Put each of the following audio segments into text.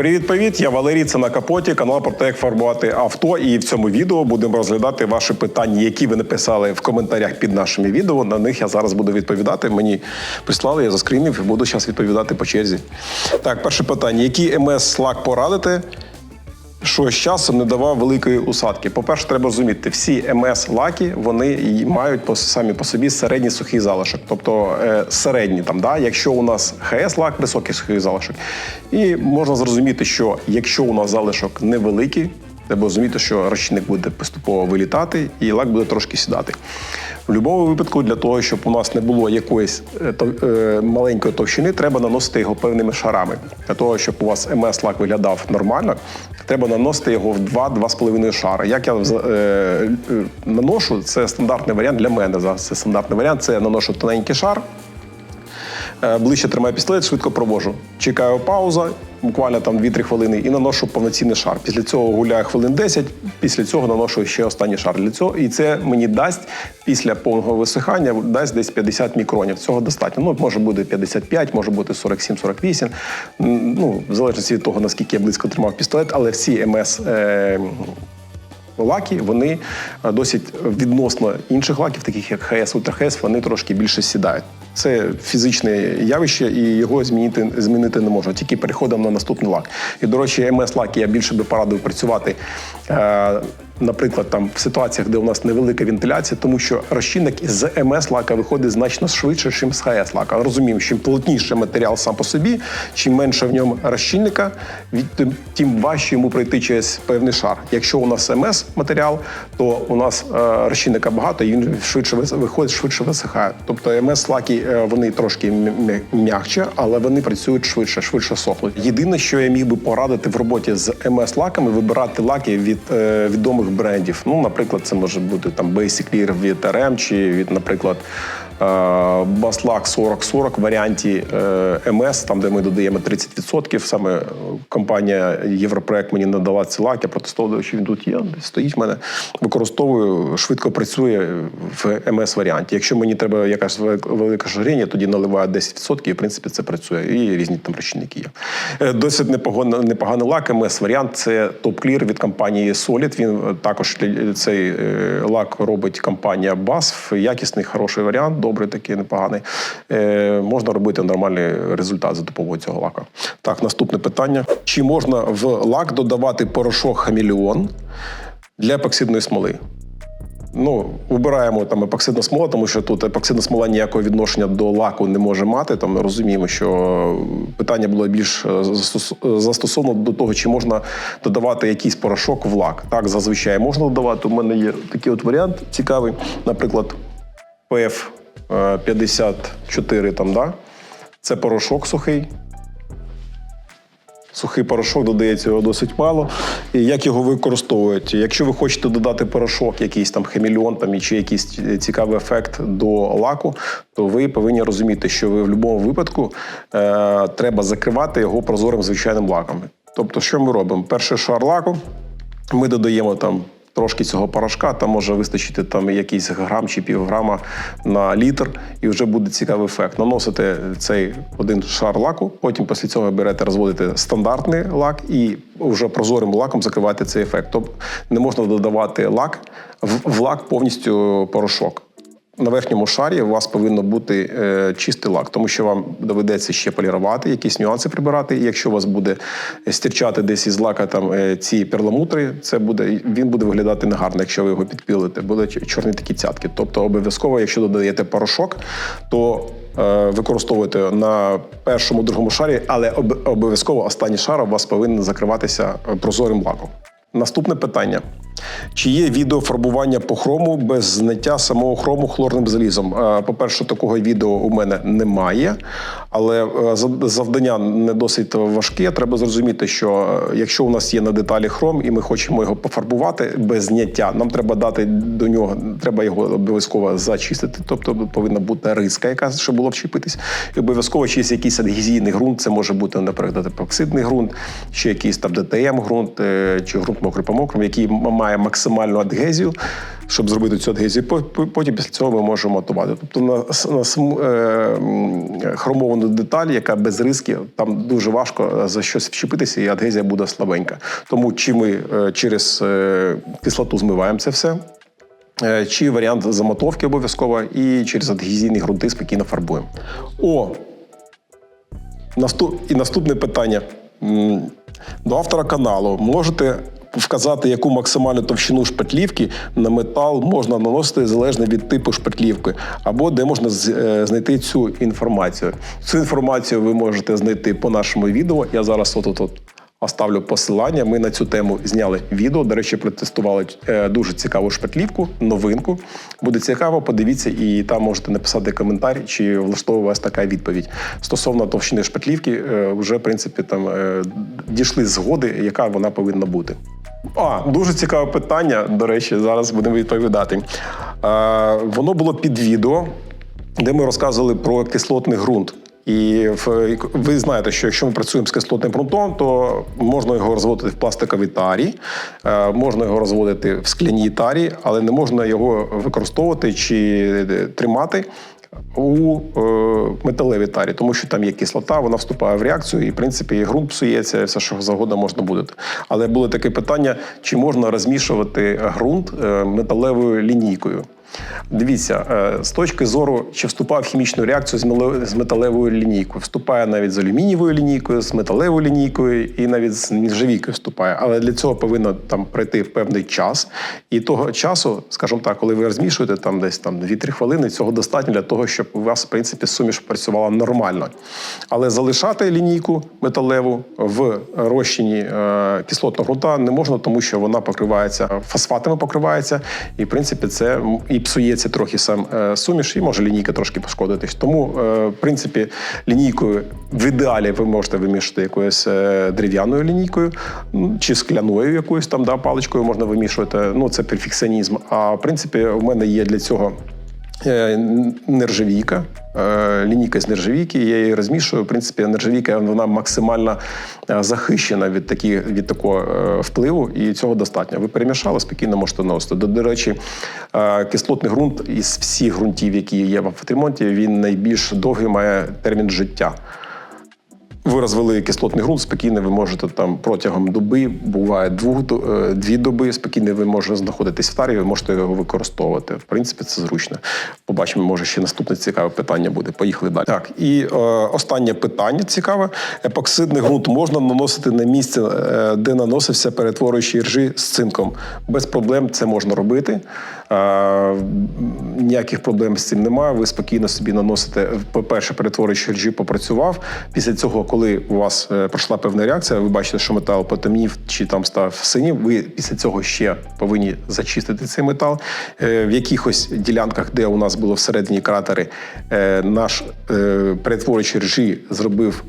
Привіт-привіт! Я Валерій. Це на капоті, канал про те, як фарбувати авто. І в цьому відео будемо розглядати ваші питання, які ви написали в коментарях під нашими відео. На них я зараз буду відповідати. Мені прислали, я заскрінив буду зараз відповідати по черзі. Так, перше питання: які МС-слаг порадити? Що з часом не давав великої усадки. По-перше, треба розуміти, всі МС-лаки вони й мають по самі по собі середній сухий залишок, тобто е, середній там, да? якщо у нас ХС-лак, високий сухий залишок. І можна зрозуміти, що якщо у нас залишок невеликий, треба розуміти, що розчинник буде поступово вилітати і лак буде трошки сідати. В будь-якому випадку, для того, щоб у нас не було якоїсь е, е, маленької товщини, треба наносити його певними шарами. Для того, щоб у вас МС-лак виглядав нормально, треба наносити його в 2-2,5 шари. Як я е, е, наношу, це стандартний варіант для мене. Зараз це стандартний варіант. Це я наношу тоненький шар, ближче тримаю пістолет, швидко провожу. Чекаю пауза, буквально там 2-3 хвилини, і наношу повноцінний шар. Після цього гуляю хвилин 10, після цього наношу ще останній шар для цього. І це мені дасть після повного висихання дасть десь 50 мікронів. Цього достатньо. Ну, може бути 55, може бути 47-48. М, Ну, в залежності від того, наскільки я близько тримав пістолет, але всі МС. Е- лаки, вони е, досить відносно інших лаків, таких як ХС, ультрахес, вони трошки більше сідають. Це фізичне явище, і його змінити, змінити не можна, тільки переходом на наступний лак. І, до речі, МС-лак я більше би порадив працювати. Е, Наприклад, там в ситуаціях, де у нас невелика вентиляція, тому що розчинник з МС-лака виходить значно швидше, ніж з ХС-лака. Розуміємо, чим плотніший матеріал сам по собі, чим менше в ньому розчинника, тим, важче йому пройти через певний шар. Якщо у нас МС матеріал, то у нас е, розчинника багато, і він швидше виходить, швидше висихає. Тобто МС-лаки е, вони трошки м'якче, але вони працюють швидше, швидше сохнуть. Єдине, що я міг би порадити в роботі з МС-лаками, вибирати лаки від е, відомих брендів. Ну, наприклад, це може бути там Basic Clear від RM, чи від, наприклад, е, Baslac 4040 в варіанті е, МС, там де ми додаємо 30%. Саме е, компанія Європроект мені надала ці лаки, протестовую, що він тут є, стоїть в мене. Використовую, швидко працює в МС варіанті. Якщо мені треба якась велика- велика тоді наливаю 10%, і в принципі це працює. І різні там розчинники є. Досить непогано- непоганий лак. МС варіант це Clear від компанії Solid. Він також цей лак робить компанія BASF. Якісний, хороший варіант, добрий такий, непоганий. Е, Можна робити нормальний результат за допомогою цього лака. Так, наступне питання: чи можна в лак додавати порошок хамелеон для епоксидної смоли? Ну, вибираємо там епоксидна смола, тому що тут епоксидна смола ніякого відношення до лаку не може мати. Там розуміємо, що питання було більш е, застосовано до того, чи можна додавати якийсь порошок в лак. Так, зазвичай можна додавати. У мене є такий от варіант цікавий, наприклад, е, 54 там, да? Це порошок сухий. Сухий порошок додається його досить мало. І як його використовують? Якщо ви хочете додати порошок, якийсь там хемільон там, чи якийсь цікавий ефект до лаку, то ви повинні розуміти, що ви в будь-якому випадку е, треба закривати його прозорим звичайним лаком. Тобто, що ми робимо? Перший шар лаку, ми додаємо там. Трошки цього порошка, там може вистачити там якийсь грам чи півграма на літр, і вже буде цікавий ефект. Наносите цей один шар лаку, потім після цього берете, розводите стандартний лак і вже прозорим лаком закриваєте цей ефект. Тобто не можна додавати лак в лак повністю порошок. На верхньому шарі у вас повинно бути е, чистий лак, тому що вам доведеться ще полірувати, якісь нюанси прибирати. І якщо у вас буде стірчати десь із лака там е, ці перламутри, це буде він буде виглядати негарно, якщо ви його підпілите. Буде чорні такі цятки. Тобто, обов'язково, якщо додаєте порошок, то е, використовуйте на першому другому шарі, але об- обов'язково останній шар у вас повинен закриватися прозорим лаком. Наступне питання. Чи є відео фарбування по хрому без зняття самого хрому хлорним залізом? По-перше, такого відео у мене немає, але е, завдання не досить важке. Треба зрозуміти, що е, якщо у нас є на деталі хром і ми хочемо його пофарбувати без зняття, нам треба дати до нього, треба його обов'язково зачистити. Тобто повинна бути риска, яка щоб було вчепитись. І обов'язково чись якийсь адгезійний ґрунт. Це може бути, наприклад, епоксидний ґрунт, чи якийсь там ДТМ ґрунт, е, чи ґрунт мокрий по мокрому, який має максимальну адгезію. Щоб зробити цю адгезію, по- по- потім після цього ми можемо готувати. Тобто на, на е, хромовану деталь, яка без риски, там дуже важко за щось вчепитися, і адгезія буде слабенька. Тому чи ми е, через е, кислоту змиваємо це все, е, чи варіант замотовки обов'язково, і через адгезійні ґрунти спокійно фарбуємо. О, Наступ... І наступне питання до автора каналу. Можете вказати, яку максимальну товщину шпатлівки на метал можна наносити залежно від типу шпатлівки, або де можна е, знайти цю інформацію. Цю інформацію ви можете знайти по нашому відео. Я зараз отут от оставлю посилання. Ми на цю тему зняли відео. До речі, протестували е, дуже цікаву шпатлівку, новинку. Буде цікаво, подивіться, і там можете написати коментар, чи влаштовує вас така відповідь. Стосовно товщини шпатлівки, е, вже в принципі там дійшли згоди, яка вона повинна бути. А, дуже цікаве питання. До речі, зараз будемо відповідати. Е, воно було під відео, де ми розказували про кислотний ґрунт. І в- ви знаєте, що якщо ми працюємо з кислотним ґрунтом, то можна його розводити в пластиковій тарі, е, можна його розводити в скляній тарі, але не можна його використовувати чи е, тримати у е, металевій тарі, тому що там є кислота, вона вступає в реакцію, і в принципі ґрунт псується, все, що завгодно можна буде. Але було таке питання: чи можна розмішувати ґрунт е, металевою лінійкою? Дивіться, е, з точки зору, чи вступає в хімічну реакцію з металевою лінійкою, вступає навіть з алюмінієвою лінійкою, з металевою лінійкою і навіть з нержавійкою вступає. Але для цього повинно там пройти певний час. І того часу, скажімо так, коли ви розмішуєте там десь там 2-3 хвилини, цього достатньо для того, щоб у вас, в принципі, суміш працювала нормально. Але залишати лінійку металеву в розчині е, кислотного ґрунта не можна, тому що вона покривається фосфатами, покривається, і в принципі це м, псується трохи сам е, суміш, і може лінійка трошки пошкодитись. Тому, е, в принципі, лінійкою в ідеалі ви можете вимішати якоюсь е, дерев'яною лінійкою ну, чи скляною якоюсь там да, паличкою можна вимішувати. Ну це перфекціонізм. А в принципі, у мене є для цього. Е, Нержавійка, е, лінійка з нержавійки, я її розмішую. В принципі, нержавійка вона максимально е, захищена від такі, від такого впливу, і цього достатньо. Ви перемішали, спокійно можете носити. До, до речі, кислотний ґрунт із всіх ґрунтів, які є в авторемонті, він найбільш довгий має термін життя. Ви розвели кислотний ґрунт, спокійно ви можете там протягом доби, буває двох, е, дві доби, спокійно ви можете знаходитись в тарі, ви можете його використовувати. В принципі, це зручно. Побачимо, може ще наступне цікаве питання буде. Поїхали далі. Так, і е, останнє питання цікаве. Епоксидний ґрунт можна наносити на місце, е, де наносився перетворюючий ржі з цинком. Без проблем це можна робити. Ніяких проблем з цим немає. Ви спокійно собі наносите. По-перше, перетворюючий ржі попрацював. Після цього, коли у вас е, пройшла певна реакція, ви бачите, що метал потемнів чи там став синів. Ви після цього ще повинні зачистити цей метал. Е, В якихось ділянках, де у нас було всередині кратери, е, наш перетворюючий ржі зробив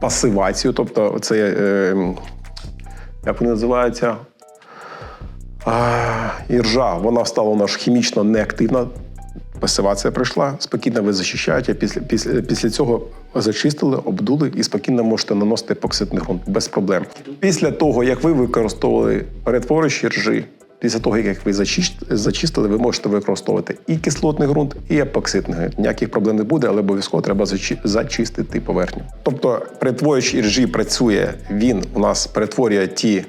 пасивацію, тобто це. Як вони називаються? А, і ржа, вона стала у нас хімічно неактивна. Пасивація прийшла, спокійно ви захищаєте. Після, після, після цього зачистили, обдули і спокійно можете наносити епоксидний ґрунт без проблем. Після того, як ви використовували перетворюючі ржі, після того, як ви зачистили, ви можете використовувати і кислотний ґрунт, і епоксидний ґрунт. Ніяких проблем не буде, але обов'язково треба зачи- зачистити поверхню. Тобто, перетворюючий ржі працює, він у нас перетворює ті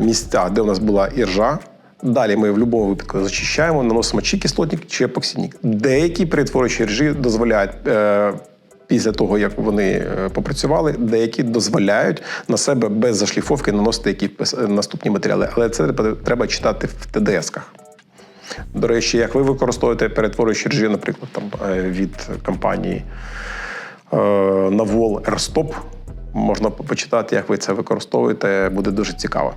місця, де у нас була іржа. Далі ми в будь-якому випадку зачищаємо, наносимо чи кислотник, чи епоксидник. Деякі перетворюючі ржі дозволяють. Е, Після того, як вони е, попрацювали, деякі дозволяють на себе без зашліфовки наносити якісь е, наступні матеріали. Але це треба- читати в ТДС-ках. До речі, як ви використовуєте перетворюючі ржі, наприклад, там е, від компанії е, Навол Airstop, можна по- почитати, як ви це використовуєте, буде дуже цікаво.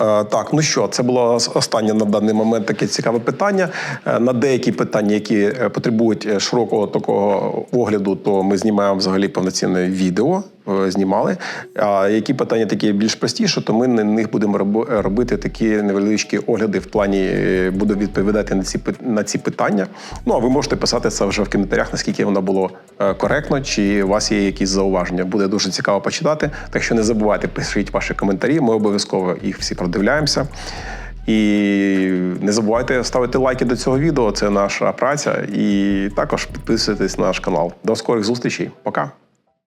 Е, Так, ну що, це було останнє на даний момент таке цікаве питання. Е, На деякі питання, які е, потребують широкого такого огляду, то ми знімаємо взагалі повноцінне відео. Е, Знімали. А які питання такі більш простіші, то ми на них будемо робити такі невеличкі огляди в плані е, буду відповідати на ці на ці питання. Ну а ви можете писати це вже в коментарях, наскільки воно було е, коректно, чи у вас є якісь зауваження. Буде дуже цікаво почитати. Так що не забувайте, пишіть ваші коментарі. Ми обов'язково їх всі продивляємося. І не забувайте ставити лайки до цього відео. Це наша праця. І також підписуйтесь на наш канал. До скорих зустрічей. Пока.